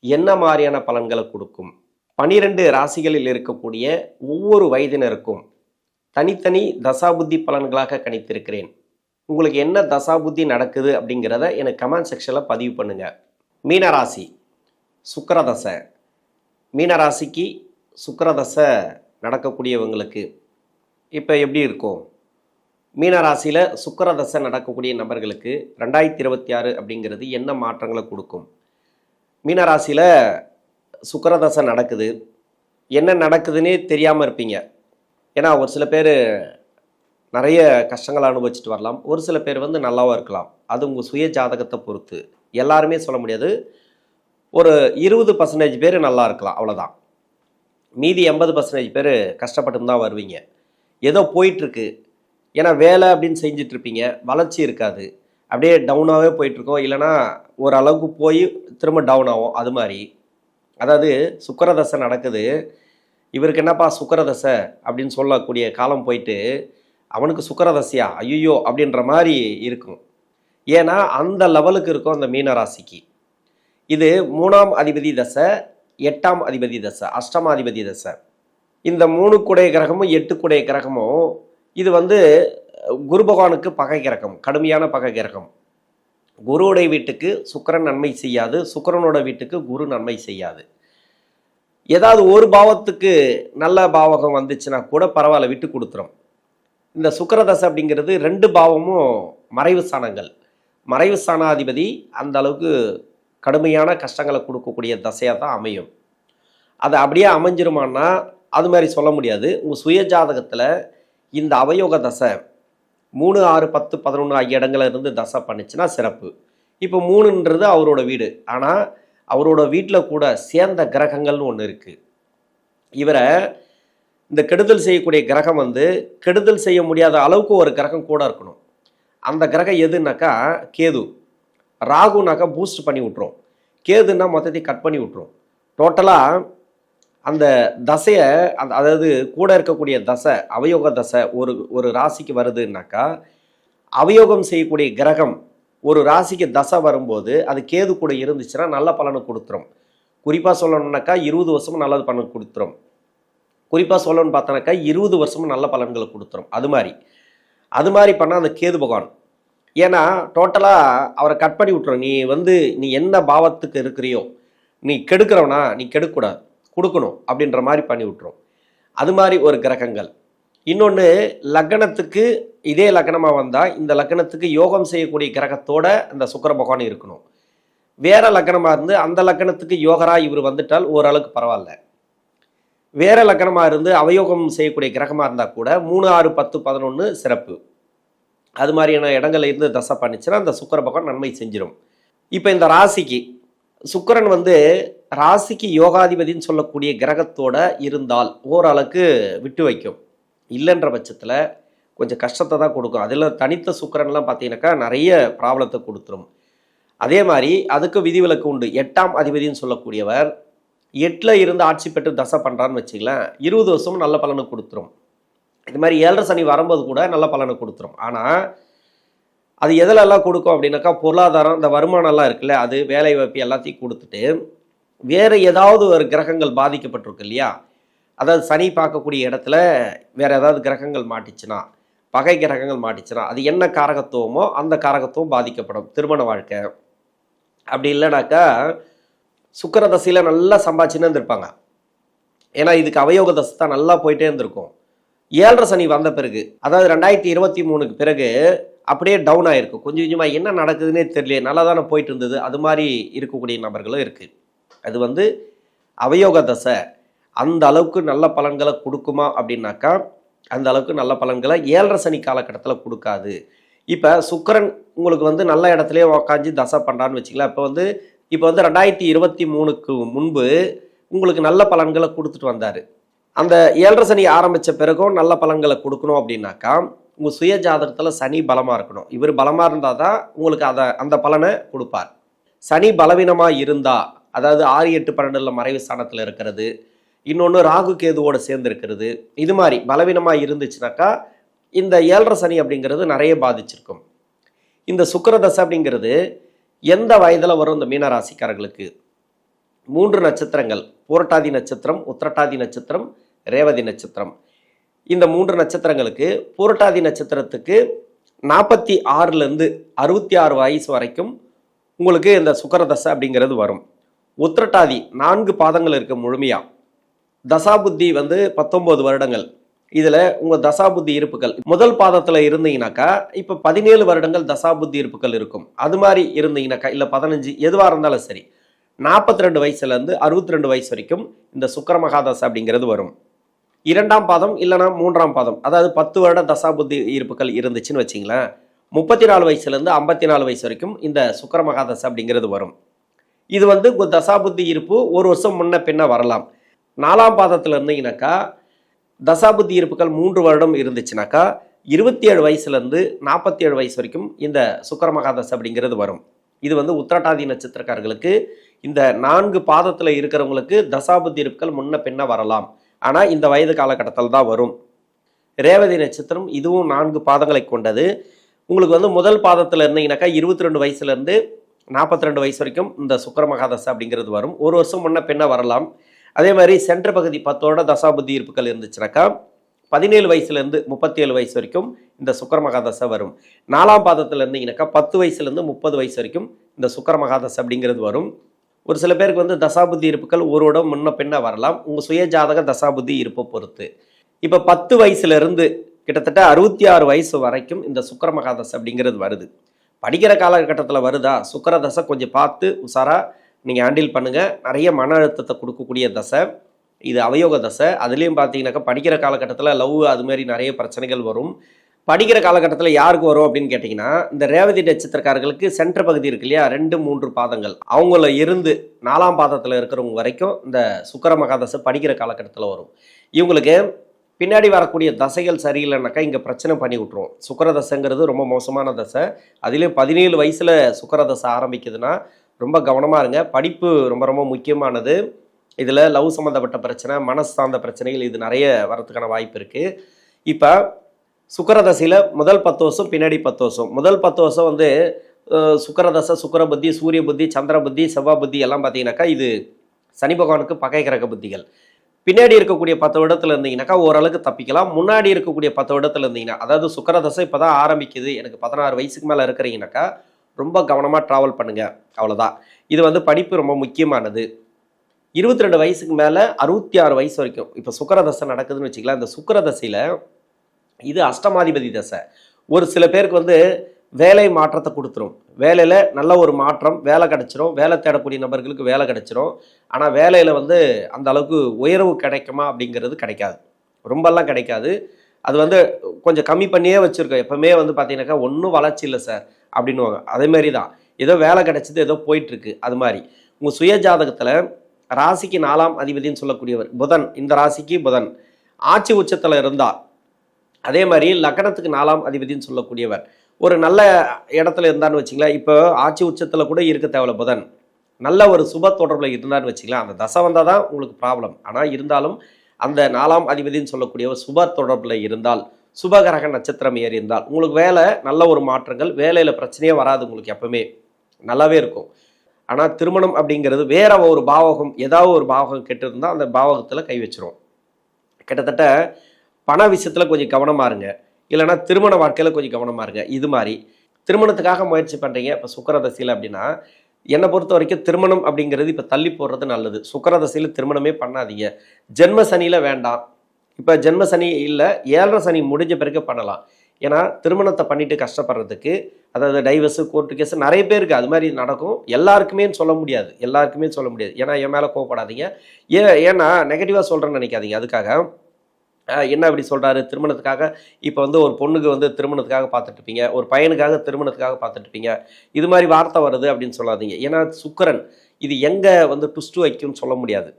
என்ன மாதிரியான பலன்களை கொடுக்கும்? பனிரெண்டு ராசிகளில் இருக்கக்கூடிய ஒவ்வொரு வயதினருக்கும் தனித்தனி தசாபுத்தி பலன்களாக கணித்திருக்கிறேன். உங்களுக்கு என்ன தசாபுத்தி நடக்குது அப்படிங்கிறத எனக்கு கமெண்ட் செக்ஷனில் பதிவு பண்ணுங்க. மீனராசி சுக்கரதசை. மீனராசிக்கு சுக்கரதசை நடக்கக்கூடியவங்களுக்கு இப்போ எப்படி இருக்கும்? மீனராசியில் சுக்கரதசை நடக்கக்கூடிய நபர்களுக்கு ரெண்டாயிரத்தி இருபத்தி ஆறு அப்படிங்கிறது என்ன மாற்றங்களை கொடுக்கும்? மீனராசியில் சுக்கரதசை நடக்குது. என்ன நடக்குதுன்னே தெரியாமல் இருப்பீங்க. ஏன்னா ஒரு சில பேர் நிறைய கஷ்டங்களை அனுபவிச்சுட்டு வரலாம். ஒரு சில பேர் வந்து நல்லாவும் இருக்கலாம். அது உங்கள் சுய ஜாதகத்தை பொறுத்து. எல்லாருமே சொல்ல முடியாது. ஒரு இருபது பர்சன்டேஜ் பேர் நல்லா இருக்கலாம். அவ்வளோதான் மீதி எண்பது பர்சன்டேஜ் பேர் கஷ்டப்பட்டு தான் வருவீங்க. ஏதோ போயிட்டுருக்கு ஏன்னா வேலை அப்படின்னு செஞ்சிட்ருப்பீங்க வளர்ச்சி இருக்காது. அப்படியே டவுனாகவே போயிட்டுருக்கோம். இல்லைன்னா ஓரளவுக்கு போய் திரும்ப டவுன் ஆகும் அது மாதிரி. அதாவது சுக்கரதசை நடக்குது. இவருக்கு என்னப்பா சுக்கரதசை அப்படின்னு சொல்லக்கூடிய காலம் போயிட்டு அவனுக்கு சுக்கரதசையா? ஐயோ அப்படின்ற மாதிரி இருக்கும். ஏன்னா அந்த லெவலுக்கு இருக்கும் அந்த மீனராசிக்கு இது மூணாம் அதிபதி தசை எட்டாம் அதிபதி தசை அஷ்டமாதிபதி தசை. இந்த மூணு குடைய கிரகமும் எட்டு குடைய கிரகமும் இது வந்து குரு பகவானுக்கு பகை கிரகம் கடுமையான பகை கிரகம் குருவுடைய வீட்டுக்கு சுக்கிரன் நன்மை செய்யாது சுக்கரனோட வீட்டுக்கு குரு நன்மை செய்யாது. ஏதாவது ஒரு பாவத்துக்கு நல்ல பாவகம் வந்துச்சுன்னா கூட பரவாயில்ல விட்டு கொடுத்துரும். இந்த சுக்கரதசை அப்படிங்கிறது ரெண்டு பாவமும் மறைவு சாணங்கள். மறைவு சாணாதிபதி அந்த அளவுக்கு கடுமையான கஷ்டங்களை கொடுக்கக்கூடிய தசையாக தான் அமையும். அது அப்படியே அமைஞ்சிருமான்னா அது மாதிரி சொல்ல முடியாது. உங்கள் சுய ஜாதகத்தில் இந்த அவயோக தசை மூணு ஆறு பத்து பதினொன்று ஆகிய இடங்கள்ல இருந்து தசை பண்ணுச்சுன்னா சிறப்பு. இப்போ மூணுன்றது அவரோட வீடு. ஆனால் அவரோட வீட்டில் கூட சேர்ந்த கிரகங்கள்னு ஒன்று இருக்குது இவரை இந்த கெடுதல் செய்யக்கூடிய கிரகம் வந்து கெடுதல் செய்ய முடியாத அளவுக்கு ஒரு கிரகம் கூட இருக்கணும். அந்த கிரகம் எதுனாக்கா கேது. ராகுனாக்கா பூஸ்ட் பண்ணி விட்ரும் கேதுன்னா மொத்தத்தையும் கட் பண்ணி விட்ரும் டோட்டலாக அந்த தசையை அந்த அதாவது கூட இருக்கக்கூடிய தசை அவயோக தசை ஒரு ஒரு ராசிக்கு வருதுன்னாக்கா அவயோகம் செய்யக்கூடிய கிரகம் ஒரு ராசிக்கு தசை வரும்போது அது கேது கூட இருந்துச்சுன்னா நல்ல பலனை கொடுத்துரும். குறிப்பாக சொல்லணும்னாக்கா இருபது வருஷமும் நல்லது பலன் கொடுத்துரும். குறிப்பாக சொல்லணும்னு பார்த்தோன்னாக்கா இருபது வருஷமும் நல்ல பலன்களை கொடுத்துரும். அது மாதிரி. அது மாதிரி பண்ணால் அந்த கேது பகவான். ஏன்னா டோட்டலாக அவரை கட் பண்ணி விட்டுரும். நீ வந்து நீ எந்த பாவத்துக்கு இருக்கிறியோ நீ கெடுக்கிறவனா நீ கெடுக்கக்கூடாது. கொடுக்கணும் அப்படின்ற மாதிரி பண்ணி விட்டுரும். அது மாதிரி ஒரு கிரகங்கள். இன்னொன்று லக்னத்துக்கு இதே லக்னமாக வந்தால் இந்த லக்னத்துக்கு யோகம் செய்யக்கூடிய கிரகத்தோட அந்த சுக்கிர பகவான் இருக்கணும். வேற லக்னமாக இருந்து அந்த லக்னத்துக்கு யோகரா இவர் வந்துட்டால் ஓரளவுக்கு பரவாயில்ல. வேற லக்னமாக இருந்து அவயோகம் செய்யக்கூடிய கிரகமாக இருந்தால் கூட மூணு ஆறு பத்து பதினொன்று சிறப்பு. அது மாதிரியான இடங்கள்ல இருந்து தசை பண்ணிச்சுன்னா அந்த சுக்கிர பகவான் நன்மை செஞ்சிடும் இப்போ இந்த ராசிக்கு சுக்கிரன் வந்து ராசிக்கு யோகாதிபதின்னு சொல்லக்கூடிய கிரகத்தோட இருந்தால் ஓரளவுக்கு விட்டு வைக்கும். இல்லைன்ற பட்சத்தில் கொஞ்சம் கஷ்டத்தை தான் கொடுக்கும். அதில் தனித்த சுக்கிரன்லாம் பார்த்தீங்கன்னாக்கா நிறைய ப்ராப்ளத்தை கொடுத்துரும். அதே மாதிரி அதுக்கு விதிவிலக்கு உண்டு. எட்டாம் அதிபதின்னு சொல்லக்கூடியவர் எட்டில் இருந்து ஆட்சி பெற்று தசை பண்ணுறான்னு வச்சுக்கலாம் இருபது வருஷமும் நல்ல பலனை கொடுத்துரும். இது மாதிரி ஏழரை சனி வரும்போது கூட நல்ல பலனை கொடுத்துரும். ஆனால் அது எதிலெல்லாம் கொடுக்கும் அப்படின்னாக்கா பொருளாதாரம் இந்த வருமானம்லாம் இருக்குல்ல அது வேலை வாய்ப்பு எல்லாத்தையும் கொடுத்துட்டு வேறு ஏதாவது ஒரு கிரகங்கள் பாதிக்கப்பட்டிருக்கு இல்லையா? அதாவது சனி பார்க்கக்கூடிய இடத்துல வேறு ஏதாவது கிரகங்கள் மாட்டிச்சுன்னா பகை கிரகங்கள் மாட்டிச்சுன்னா அது என்ன காரகத்துவமோ அந்த காரகத்துவம் பாதிக்கப்படும். திருமண வாழ்க்கை. அப்படி இல்லைனாக்கா சுக்கர தசையில் நல்லா சம்பாதிச்சுன்னு இருந்திருப்பாங்க. ஏன்னா இதுக்கு அவயோக தசை தான் நல்லா போயிட்டே இருந்திருக்கும். ஏழரை சனி வந்த பிறகு அதாவது ரெண்டாயிரத்தி இருபத்தி மூணுக்கு பிறகு அப்படியே டவுன் ஆகிருக்கும் கொஞ்சம் கொஞ்சமாக என்ன நடக்குதுன்னே தெரியல நல்லா தானே போயிட்டு இருந்தது. அது மாதிரி இருக்கக்கூடிய நபர்களும் இருக்குது அது வந்து அவயோக தசை. அந்த அளவுக்கு நல்ல பலன்களை கொடுக்குமா அப்படின்னாக்கா அந்த அளவுக்கு நல்ல பலன்களை ஏழரை சனி காலகட்டத்தில் கொடுக்காது. இப்போ சுக்கரன் உங்களுக்கு வந்து நல்ல இடத்துலையே உக்காஞ்சி தசை பண்ணுறான்னு வச்சுக்கலாம் இப்போ வந்து இப்போ வந்து ரெண்டாயிரத்தி இருபத்தி மூணுக்கு முன்பு உங்களுக்கு நல்ல பலன்களை கொடுத்துட்டு வந்தார். அந்த ஏழரை சனி ஆரம்பித்த பிறகும் நல்ல பலன்களை கொடுக்கணும் அப்படின்னாக்கா உங்கள் சுய ஜாதகத்தில் சனி பலமாக இருக்கணும். இவர் பலமாக இருந்தால் தான் உங்களுக்கு அதை அந்த பலனை கொடுப்பார். சனி பலவீனமாக இருந்தால் அதாவது ஆறு எட்டு பன்னெண்டில் மறைவு ஸ்தானத்தில் இருக்கிறது. இன்னொன்று ராகு கேதுவோடு சேர்ந்து இருக்கிறது இது மாதிரி பலவீனமாக இருந்துச்சுனாக்கா இந்த ஏழரை சனி அப்படிங்கிறது நிறைய பாதிச்சிருக்கும். இந்த சுக்கரதசை அப்படிங்கிறது எந்த வயதில் வரும் இந்த மீனராசிக்காரர்களுக்கு மூன்று நட்சத்திரங்கள். பூரட்டாதி நட்சத்திரம் உத்திரட்டாதி நட்சத்திரம் ரேவதி நட்சத்திரம். இந்த மூன்று நட்சத்திரங்களுக்கு பூரட்டாதி நட்சத்திரத்துக்கு நாற்பத்தி ஆறுலேருந்து அறுபத்தி ஆறு வயசு வரைக்கும் உங்களுக்கு இந்த சுக்கரதசை அப்படிங்கிறது வரும். உத்திரட்டாதி நான்கு பாதங்கள் இருக்கு முழுமையாக தசாபுத்தி வந்து பத்தொம்போது வருடங்கள். இதில் உங்கள் தசாபுத்தி இருப்புகள். முதல் பாதத்தில் இருந்தீங்கனாக்கா இப்போ பதினேழு வருடங்கள் தசாபுத்தி இருப்புகள் இருக்கும். அது மாதிரி இருந்தீங்கனாக்கா இல்லை பதினஞ்சு எதுவாக இருந்தாலும் சரி. நாற்பத்தி ரெண்டு வயசுலேருந்து அறுபத்தி ரெண்டு வயசு வரைக்கும் இந்த சுக்கரமகாதசை அப்படிங்கிறது வரும். இரண்டாம் பாதம் இல்லைனா மூன்றாம் பாதம். அதாவது பத்து வருட தசாபுத்தி இருப்புகள் இருந்துச்சுன்னு வச்சிங்களேன். முப்பத்தி நாலு வயசுலேருந்து ஐம்பத்தி நாலு வயசு வரைக்கும் இந்த சுக்கரமகாதசை அப்படிங்கிறது வரும். இது வந்து தசாபுத்தி இருப்பு ஒரு வருஷம் முன்ன பின்ன வரலாம். நாலாம் பாதத்தில் இருந்தீங்கன்னாக்கா தசாபுத்தி இருப்புகள் மூன்று வருடம் இருந்துச்சுனாக்கா இருபத்தி ஏழு வயசுலேருந்து நாற்பத்தி ஏழு வயசு வரைக்கும் இந்த சுக்கரமகாதசை அப்படிங்கிறது வரும். இது வந்து உத்திரட்டாதி நட்சத்திரக்காரர்களுக்கு இந்த நான்கு பாதத்தில் இருக்கிறவங்களுக்கு தசாபுத்தி இருப்புகள் முன்ன பின்ன வரலாம். ஆனால் இந்த வயது காலகட்டத்தில் தான் வரும். ரேவதி நட்சத்திரம் இதுவும் நான்கு பாதங்களை கொண்டது. உங்களுக்கு வந்து முதல் பாதத்தில் இருந்தீங்கன்னாக்கா இருபத்தி ரெண்டு வயசுலேருந்து நாற்பத்தி ரெண்டு வயசு வரைக்கும் இந்த சுக்கர மகாதசை அப்படிங்கிறது வரும். ஒரு வருஷம் முன்ன பின்ன வரலாம். அதே மாதிரி சென்ற பகுதி பத்தோட தசாபுத்தி இருப்புகள் இருந்துச்சுனாக்கா பதினேழு வயசுலேருந்து முப்பத்தி ஏழு வயசு வரைக்கும் இந்த சுக்கர மகாதசை வரும். நாலாம் பாதத்தில் இருந்தீங்கன்னாக்கா பத்து வயசுலேருந்து முப்பது வயசு வரைக்கும் இந்த சுக்கர மகாதசை அப்படிங்கிறது வரும். ஒரு சில பேருக்கு வந்து தசாபுத்தி இருப்புகள் ஒரு இடம் முன்ன பின்ன வரலாம். உங்கள் சுய ஜாதக தசாபுத்தி இருப்பை பொறுத்து. இப்போ பத்து வயசுலேருந்து கிட்டத்தட்ட அறுபத்தி ஆறு வயசு வரைக்கும் இந்த சுக்கர மகாதசை அப்படிங்கிறது வருது. படிக்கிற காலகட்டத்தில் வருதா? சுக்கர தசை கொஞ்சம் பார்த்து உஷாராக நீங்கள் ஹேண்டில் பண்ணுங்கள் நிறைய மன அழுத்தத்தை கொடுக்கக்கூடிய தசை. இது அவயோக தசை. அதுலேயும் பார்த்தீங்கன்னாக்கா படிக்கிற காலகட்டத்தில் லவ் அதுமாரி நிறைய பிரச்சனைகள் வரும். படிக்கிற காலகட்டத்தில் யாருக்கு வரும் அப்படின்னு கேட்டிங்கன்னா இந்த ரேவதி நட்சத்திரக்காரர்களுக்கு சென்ற பகுதி இருக்கு இல்லையா? ரெண்டு மூன்று பாதங்கள். அவங்கள இருந்து நாலாம் பாதத்தில் இருக்கிறவங்க வரைக்கும் இந்த சுக்கர மகாதசை படிக்கிற காலகட்டத்தில் வரும். இவங்களுக்கு பின்னாடி வரக்கூடிய தசைகள் சரியில்லைனாக்கா இங்கே பிரச்சனை பண்ணி விட்ருவோம் சுக்கரதசைங்கிறது ரொம்ப மோசமான தசை. அதிலே பதினேழு வயசில் சுக்கரதசை ஆரம்பிக்குதுன்னா ரொம்ப கவனமாக இருங்க. படிப்பு ரொம்ப ரொம்ப முக்கியமானது. இதில் லவ் சம்மந்தப்பட்ட பிரச்சனை மனசு சார்ந்த பிரச்சனைகள் இது நிறைய வரத்துக்கான வாய்ப்பு இருக்குது இப்போ சுக்கரதசையில் முதல் பத்து வருஷம் பின்னாடி பத்து வருஷம். முதல் பத்து வருஷம் வந்து சுக்கரதசை சுக்கர புத்தி சூரிய புத்தி சந்திர புத்தி செவ்வாய் புத்தி எல்லாம் பார்த்தீங்கன்னாக்கா இது சனி பகவானுக்கு பகை கிரக புத்திகள். பின்னாடி இருக்கக்கூடிய பத்து இடத்துல இருந்தீங்கன்னாக்கா ஓரளவுக்கு தப்பிக்கலாம். முன்னாடி இருக்கக்கூடிய பத்து இடத்துல இருந்தீங்கன்னா அதாவது சுக்கரதசை இப்போ தான் ஆரம்பிக்குது. எனக்கு பதினாறு வயசுக்கு மேலே இருக்கிறீங்கனாக்கா ரொம்ப கவனமாக ட்ராவல் பண்ணுங்க. அவ்வளோதான் இது வந்து படிப்பு ரொம்ப முக்கியமானது. இருபத்தி ரெண்டு வயசுக்கு மேலே அறுபத்தி ஆறு வயசு வரைக்கும் இப்போ சுக்கரதசை நடக்குதுன்னு வச்சுக்கலாம் இந்த சுக்கரதசையில் இது அஷ்டமாதிபதி தசை. ஒரு சில பேருக்கு வந்து வேலை மாற்றத்தை கொடுத்துரும். வேலையில் நல்ல ஒரு மாற்றம் வேலை கிடச்சிரும். வேலை தேடக்கூடிய நபர்களுக்கு வேலை கிடச்சிரும். ஆனால் வேலையில் வந்து அந்த அளவுக்கு உயர்வு கிடைக்குமா அப்படிங்கிறது கிடைக்காது. ரொம்பலாம் கிடைக்காது. அது வந்து கொஞ்சம் கம்மி பண்ணியே வச்சுருக்கோம். எப்போவுமே வந்து பார்த்தீங்கன்னாக்கா ஒன்றும் வளர்ச்சி இல்லை சார் அப்படின்னுவாங்க. அதே மாதிரி தான் ஏதோ வேலை கிடைச்சது ஏதோ போயிட்டுருக்கு. அது மாதிரி. உங்கள் சுய ஜாதகத்தில் ராசிக்கு நாலாம் அதிபதின்னு சொல்லக்கூடியவர் புதன். இந்த ராசிக்கு புதன். ஆட்சி உச்சத்தில் இருந்தால் அதே மாதிரி லக்னத்துக்கு நாலாம் அதிபதின்னு சொல்லக்கூடியவர். ஒரு நல்ல இடத்துல இருந்தான்னு வச்சிங்களேன். இப்போ ஆட்சி உச்சத்தில் கூட இருக்க தேவையில்ல புதன். நல்ல ஒரு சுப தொடர்பில் இருந்தான்னு வச்சிங்களேன். அந்த தசை வந்தால் தான் உங்களுக்கு ப்ராப்ளம் ஆனால் இருந்தாலும் அந்த நாலாம் அதிபதின்னு சொல்லக்கூடியவர் சுப தொடர்பில் இருந்தால் சுபகரக நட்சத்திரம் ஏறி இருந்தால் உங்களுக்கு வேலை நல்ல ஒரு மாற்றங்கள் வேலையில் பிரச்சனையே வராது உங்களுக்கு எப்பவுமே. நல்லாவே இருக்கும். ஆனால் திருமணம் அப்படிங்கிறது வேற ஒரு பாவகம் ஏதாவது ஒரு பாவகம் கெட்டிருந்தால் அந்த பாவகத்தில் கை வச்சிரும். கிட்டத்தட்ட பண விஷயத்தில் கொஞ்சம் கவனமாக இருங்க. இல்லைன்னா திருமண வாழ்க்கையில் கொஞ்சம் கவனமாக இருங்க. இது மாதிரி. திருமணத்துக்காக முயற்சி பண்ணுறீங்க இப்போ சுக்கரதசையில் அப்படின்னா என்னை பொறுத்த வரைக்கும் திருமணம் அப்படிங்கிறது இப்போ தள்ளி போடுறது நல்லது. சுக்கரதசையில் திருமணமே பண்ணாதீங்க. ஜென்ம சனியில் வேண்டாம். இப்போ ஜென்ம சனி இல்லை ஏழரை சனி முடிஞ்ச பிறகு பண்ணலாம். ஏன்னா திருமணத்தை பண்ணிட்டு கஷ்டப்படுறதுக்கு அதாவது டைவர்ஸு கோர்ட்டு கேஸ் நிறைய பேருக்கு அது மாதிரி நடக்கும். எல்லாருக்குமே சொல்ல முடியாது. எல்லாருக்குமே சொல்ல முடியாது. ஏன்னா என் மேலே கோவப்படாதீங்க. ஏ ஏன்னா நெகட்டிவாக சொல்கிறேன்னு நினைக்காதீங்க. அதுக்காக என்ன அப்படி சொல்கிறாரு திருமணத்துக்காக இப்போ வந்து ஒரு பொண்ணுக்கு வந்து திருமணத்துக்காக பார்த்துட்ருப்பீங்க ஒரு பையனுக்காக திருமணத்துக்காக பார்த்துட்ருப்பீங்க இது மாதிரி வார்த்தை வருது அப்படின்னு சொல்லாதீங்க. ஏன்னா சுக்கரன் இது எங்கே வந்து டுஸ்ட்டு வைக்கும்னு சொல்ல முடியாது.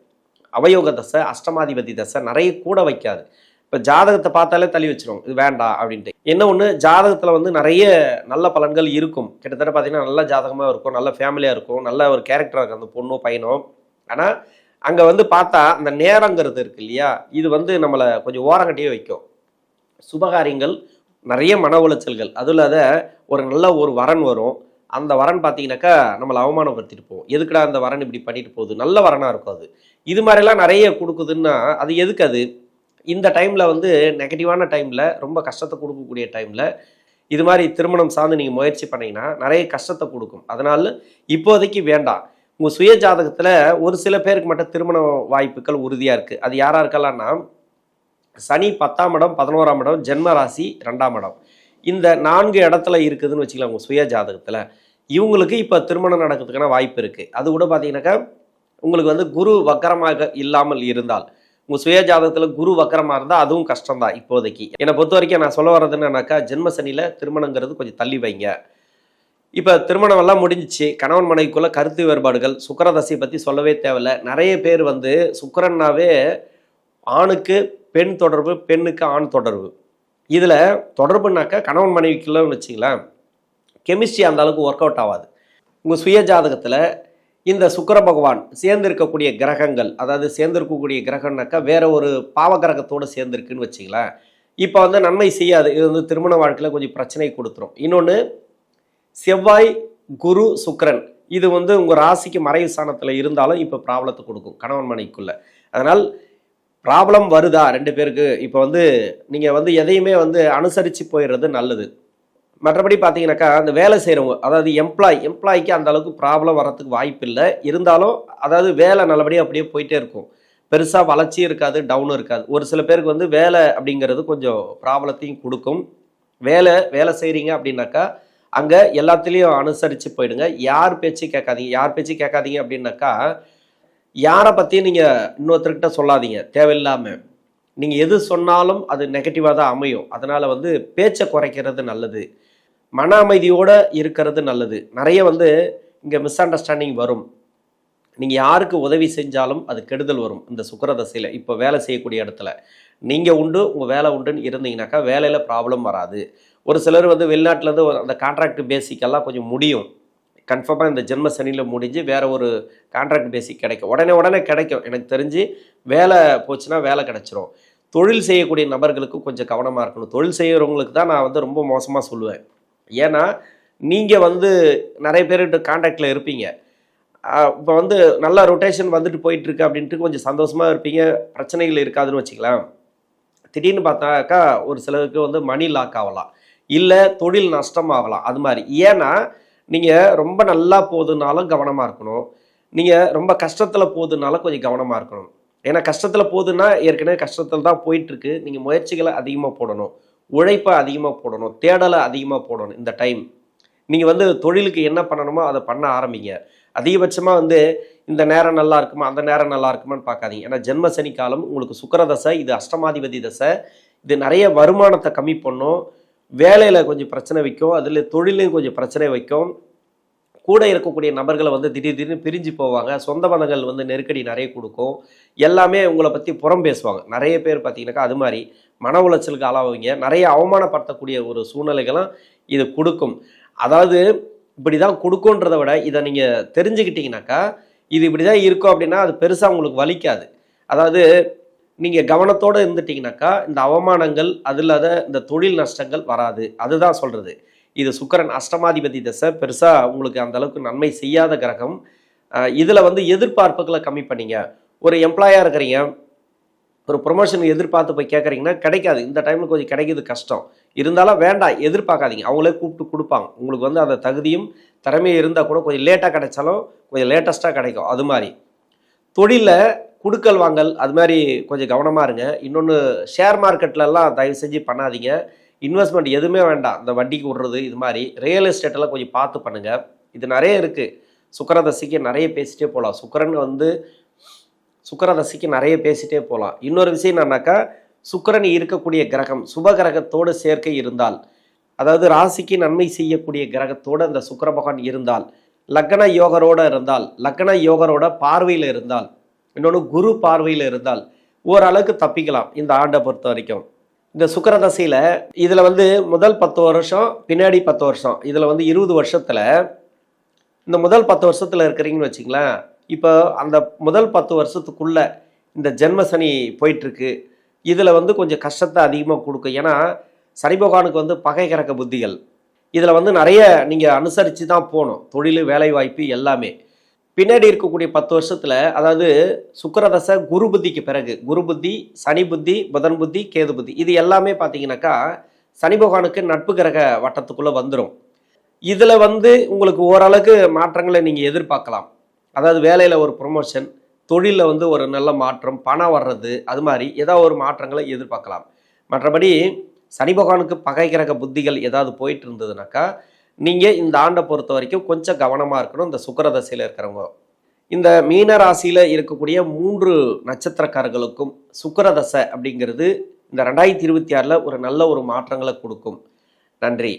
அவயோக தசை அஷ்டமாதிபதி தசை நிறைய கூட வைக்காது. இப்போ ஜாதகத்தை பார்த்தாலே தள்ளி வச்சிரும். இது வேண்டாம் அப்படின்ட்டு. என்ன ஒன்று ஜாதகத்தில் வந்து நிறைய நல்ல பலன்கள் இருக்கும். கிட்டத்தட்ட பார்த்தீங்கன்னா நல்ல ஜாதகமாக இருக்கும். நல்ல ஃபேமிலியாக இருக்கும். நல்ல ஒரு கேரக்டராக இருக்கும் அந்த பொண்ணோ பையனோ. ஆனால் அங்கே வந்து பார்த்தா அந்த நேரங்கிறது இருக்கு இல்லையா இது வந்து நம்மளை கொஞ்சம் ஓரங்கட்டியே வைக்கும். சுபகாரியங்கள் நிறைய மன உளைச்சல்கள். அதுவும் இல்லாத ஒரு நல்ல ஒரு வரன் வரும். அந்த வரன் பார்த்தீங்கன்னாக்கா நம்மளை அவமானப்படுத்திட்டு போவோம் எதுக்குடா அந்த வரன் இப்படி பண்ணிட்டு போகுது? நல்ல வரனாக இருக்கும் அது. இது மாதிரிலாம் நிறைய கொடுக்குதுன்னா அது எதுக்கு அது? இந்த டைமில் வந்து நெகட்டிவான டைமில் ரொம்ப கஷ்டத்தை கொடுக்கக்கூடிய டைமில் இது மாதிரி திருமணம் சார்ந்து நீங்கள் முயற்சி பண்ணிங்கன்னா நிறைய கஷ்டத்தை கொடுக்கும். அதனால இப்போதைக்கு வேண்டாம். உங்கள் சுய ஜாதகத்தில் ஒரு சில பேருக்கு மட்டும் திருமண வாய்ப்புகள் உறுதியாக இருக்குது அது யாராக இருக்கலாம்னா சனி பத்தாம் இடம் பதினோராம் இடம் ஜென்ம ராசி ரெண்டாம் இடம். இந்த நான்கு இடத்துல இருக்குதுன்னு வச்சுக்கலாம் உங்கள் சுய ஜாதகத்தில் இவங்களுக்கு இப்போ திருமணம் நடக்கிறதுக்கான வாய்ப்பு இருக்குது அது கூட பார்த்தீங்கன்னாக்கா உங்களுக்கு வந்து குரு வக்கரமாக இல்லாமல் இருந்தால் உங்கள் சுய ஜாதகத்தில் குரு வக்கரமாக இருந்தால் அதுவும் கஷ்டம்தான் இப்போதைக்கு. என்னை பொறுத்த வரைக்கும் நான் சொல்ல வர்றது என்னன்னாக்கா ஜென்ம சனியில் திருமணங்கிறது கொஞ்சம் தள்ளி வைங்க. இப்போ திருமணம் எல்லாம் முடிஞ்சிச்சு. கணவன் மனைவிக்குள்ள கருத்து வேறுபாடுகள். சுக்கரதசை பற்றி சொல்லவே தேவையில்ல. நிறைய பேர் வந்து சுக்கரன்னாவே ஆணுக்கு பெண் தொடர்பு பெண்ணுக்கு ஆண் தொடர்பு. இதில் தொடர்புனாக்கா கணவன் மனைவிக்குள்ளன்னு வச்சுங்களேன் கெமிஸ்ட்ரி அந்த அளவுக்கு ஒர்க் அவுட் ஆகாது. உங்கள் சுய ஜாதகத்தில் இந்த சுக்கிர பகவான் சேர்ந்திருக்கக்கூடிய கிரகங்கள் அதாவது சேர்ந்திருக்கக்கூடிய கிரகம்னாக்கா வேற ஒரு பாவ கிரகத்தோடு சேர்ந்திருக்குன்னு வச்சிங்களேன் இப்போ வந்து நன்மை செய்யாது. இது வந்து திருமண வாழ்க்கையில் கொஞ்சம் பிரச்சனை கொடுத்துரும். இன்னொன்று செவ்வாய் குரு சுக்கரன். இது வந்து உங்கள் ராசிக்கு மறைவு ஸ்தானத்தில் இருந்தாலும் இப்போ ப்ராப்ளத்தை கொடுக்கும் கணவன் மனைக்குள்ளே அதனால் ப்ராப்ளம் வருதா? ரெண்டு பேருக்கு. இப்போ வந்து நீங்கள் வந்து எதையுமே வந்து அனுசரித்து போயிடுறது நல்லது. மற்றபடி பார்த்தீங்கன்னாக்கா அந்த வேலை செய்கிறவங்க அதாவது எம்ப்ளாய் எம்ப்ளாய்க்கு அந்த அளவுக்கு ப்ராப்ளம் வரத்துக்கு வாய்ப்பு இல்லை. இருந்தாலும் அதாவது வேலை நல்லபடியாக அப்படியே போயிட்டே இருக்கும். பெருசாக வளர்ச்சியும் இருக்காது டவுனும் இருக்காது. ஒரு சில பேருக்கு வந்து வேலை அப்படிங்கிறது கொஞ்சம் ப்ராப்ளத்தையும் கொடுக்கும். வேலை வேலை செய்கிறீங்க அப்படின்னாக்கா அங்கே எல்லாத்துலேயும் அனுசரித்து போயிடுங்க. யார் பேச்சு கேட்காதீங்க யார் பேச்சு கேட்காதீங்க அப்படின்னாக்கா யாரை பற்றியும் நீங்கள் இன்னொருத்தர்கிட்ட சொல்லாதீங்க தேவையில்லாமல் நீங்கள் எது சொன்னாலும் அது நெகட்டிவாக தான் அமையும். அதனால் வந்து பேச்சை குறைக்கிறது நல்லது. மன அமைதியோடு இருக்கிறது நல்லது. நிறைய வந்து இங்கே மிஸ் அண்டர்ஸ்டாண்டிங் வரும். நீங்கள் யாருக்கு உதவி செஞ்சாலும் அது கெடுதல் வரும். இந்த சுக்கரதசையில். இப்போ வேலை செய்யக்கூடிய இடத்துல. நீங்கள் உண்டு உங்கள் வேலை உண்டுன்னு இருந்தீங்கன்னாக்கா வேலையில் ப்ராப்ளம் வராது. ஒரு சிலர் வந்து வெளிநாட்டிலேருந்து அந்த கான்ட்ராக்ட் பேசிக்கெல்லாம் கொஞ்சம் முடியும். கன்ஃபார்மாக இந்த ஜென்ம சனியில் முடிஞ்சு வேறு ஒரு கான்ட்ராக்ட் பேசிக் கிடைக்கும். உடனே உடனே கிடைக்கும். எனக்கு தெரிஞ்சு வேலை போச்சுன்னா வேலை கிடைச்சிரும். தொழில் செய்யக்கூடிய நபர்களுக்கு கொஞ்சம் கவனமாக இருக்கணும். தொழில் செய்கிறவங்களுக்கு தான் நான் வந்து ரொம்ப மோசமாக சொல்லுவேன். ஏன்னா நீங்கள் வந்து நிறைய பேர்கிட்ட கான்டாக்டில் இருப்பீங்க. இப்போ வந்து நல்ல ரொட்டேஷன் வந்துட்டு போயிட்டுருக்கு அப்படின்ட்டு கொஞ்சம் சந்தோஷமாக இருப்பீங்க. பிரச்சனைகள் இருக்காதுன்னு வச்சுக்கலாம். திடீர்னு பார்த்தாக்கா ஒரு சிலருக்கு வந்து மணி லாக் ஆகலாம். இல்லை தொழில் நஷ்டம் ஆகலாம் அது மாதிரி. ஏன்னா நீங்கள் ரொம்ப நல்லா போகுதுனாலும் கவனமாக இருக்கணும். நீங்கள் ரொம்ப கஷ்டத்தில் போகுதுனாலும் கொஞ்சம் கவனமாக இருக்கணும். ஏன்னா கஷ்டத்தில் போகுதுன்னா ஏற்கனவே கஷ்டத்தில் தான் போயிட்டுருக்கு. நீங்கள் முயற்சிகளை அதிகமாக போடணும். உழைப்பை அதிகமாக போடணும். தேடலை அதிகமாக போடணும் இந்த டைம் நீங்கள் வந்து தொழிலுக்கு என்ன பண்ணணுமோ அதை பண்ண ஆரம்பிங்க. அதிகபட்சமாக வந்து இந்த நேரம் நல்லா இருக்குமா அந்த நேரம் நல்லா இருக்குமான்னு பார்க்காதீங்க. ஏன்னா ஜென்ம சனி காலம் உங்களுக்கு சுக்கர தசை இது அஷ்டமாதிபதி தசை. இது நிறைய வருமானத்தை கம்மி பண்ணும். வேலையில் கொஞ்சம் பிரச்சனை வைக்கும். அதில் தொழிலையும் கொஞ்சம் பிரச்சனை வைக்கும். கூட இருக்கக்கூடிய நபர்களை வந்து திடீர் திடீர்னு பிரிஞ்சு போவாங்க. சொந்த பந்தங்கள் வந்து நெருக்கடி நிறைய கொடுக்கும். எல்லாமே உங்களை பற்றி புறம் பேசுவாங்க. நிறைய பேர் பார்த்தீங்கன்னாக்கா அது மாதிரி மன உளைச்சலுக்கு ஆளாவீங்க. நிறைய அவமானப்படுத்தக்கூடிய ஒரு சூழ்நிலைகளும் இது கொடுக்கும். அதாவது இப்படி தான் கொடுக்குன்றதை விட இதை நீங்கள் தெரிஞ்சுக்கிட்டிங்கனாக்கா இது இப்படி தான் இருக்கும் அப்படின்னா அது பெருசாக உங்களுக்கு வலிக்காது. அதாவது நீங்கள் கவனத்தோடு இருந்துட்டீங்கனாக்கா இந்த அவமானங்கள் அது இல்லாத இந்த தொழில் நஷ்டங்கள் வராது. அதுதான் சொல்கிறது இது சுக்கரன் அஷ்டமாதிபதி தசை பெருசாக உங்களுக்கு அந்த அளவுக்கு நன்மை செய்யாத கிரகம். இதில் வந்து எதிர்பார்ப்புகளை கம்மி பண்ணிங்க. ஒரு எம்ப்ளாயாக இருக்கிறீங்க. ஒரு ப்ரொமோஷன் எதிர்பார்த்து போய் கேட்குறீங்கன்னா கிடைக்காது. இந்த டைமில் கொஞ்சம் கிடைக்கிறது கஷ்டம். இருந்தாலும் வேண்டாம் எதிர்பார்க்காதீங்க. அவங்களே கூப்பிட்டு கொடுப்பாங்க. உங்களுக்கு வந்து அந்த தகுதியும் திறமையை இருந்தால் கூட கொஞ்சம் லேட்டாக கிடைச்சாலும் கொஞ்சம் லேட்டஸ்ட்டாக கிடைக்கும். அது மாதிரி. தொழிலில் குடுக்கல் வாங்கல் அது மாதிரி கொஞ்சம் கவனமாக இருங்க. இன்னொன்று ஷேர் மார்க்கெட்லலாம் தயவு செஞ்சு பண்ணாதீங்க. இன்வெஸ்ட்மெண்ட் எதுவுமே வேண்டாம். இந்த வட்டிக்கு விடுறது இது மாதிரி. ரியல் எஸ்டேட்டெல்லாம் கொஞ்சம் பார்த்து பண்ணுங்கள் இது நிறைய இருக்குது சுக்கரதசிக்கு நிறைய பேசிகிட்டே போகலாம். சுக்கரன் வந்து சுக்கரதசிக்கு நிறைய பேசிகிட்டே போகலாம். இன்னொரு விஷயம் என்னன்னாக்கா சுக்கரன் இருக்கக்கூடிய கிரகம் சுப கிரகத்தோடு சேர்க்கை இருந்தால் அதாவது ராசிக்கு நன்மை செய்யக்கூடிய கிரகத்தோடு அந்த சுக்கர பகவான் இருந்தால் லக்ன யோகரோட இருந்தால் லக்ன யோகரோட பார்வையில் இருந்தால் இன்னொன்று குரு பார்வையில் இருந்தால் ஓரளவுக்கு தப்பிக்கலாம் இந்த ஆண்டை பொறுத்த வரைக்கும். இந்த சுக்கர தசையில் இதில் வந்து முதல் பத்து வருஷம் பின்னாடி பத்து வருஷம் இதில் வந்து இருபது வருஷத்தில் இந்த முதல் பத்து வருஷத்தில் இருக்கிறீங்கன்னு வச்சுங்களேன் இப்போ அந்த முதல் பத்து வருஷத்துக்குள்ளே இந்த ஜென்மசனி போயிட்டுருக்கு இதில் வந்து கொஞ்சம் கஷ்டத்தை அதிகமாக கொடுக்கும். ஏன்னா சனி பகவானுக்கு வந்து பகை கிறக்க புத்திகள். இதில் வந்து நிறைய நீங்கள் அனுசரித்து தான் போகணும் தொழில் வேலைவாய்ப்பு எல்லாமே. பின்னாடி இருக்கக்கூடிய பத்து வருஷத்தில் அதாவது சுக்கிரதசை குரு புத்திக்கு பிறகு குரு புத்தி சனி புத்தி புதன் புத்தி கேது புத்தி இது எல்லாமே பார்த்தீங்கன்னாக்கா சனி பகவானுக்கு நட்பு கிரக வட்டத்துக்குள்ளே வந்துடும் இதில் வந்து உங்களுக்கு ஓரளவுக்கு மாற்றங்களை நீங்கள் எதிர்பார்க்கலாம். அதாவது வேலையில் ஒரு ப்ரொமோஷன் தொழிலில் வந்து ஒரு நல்ல மாற்றம் பணம் வர்றது அது மாதிரி ஏதாவது ஒரு மாற்றங்களை எதிர்பார்க்கலாம். மற்றபடி சனி பகவானுக்கு பகை கிரக புத்திகள் ஏதாவது போயிட்டு இருந்ததுனாக்கா நீங்கள் இந்த ஆண்டை பொறுத்த வரைக்கும் கொஞ்சம் கவனமாக இருக்கணும். இந்த சுக்கரதசையில் இருக்கிறவங்க. இந்த மீன ராசியில் இருக்கக்கூடிய மூன்று நட்சத்திரக்காரர்களுக்கும் சுக்கரதசை அப்படிங்கிறது இந்த ரெண்டாயிரத்தி இருபத்தி ஆறில் ஒரு நல்ல ஒரு மாற்றங்களை கொடுக்கும். நன்றி.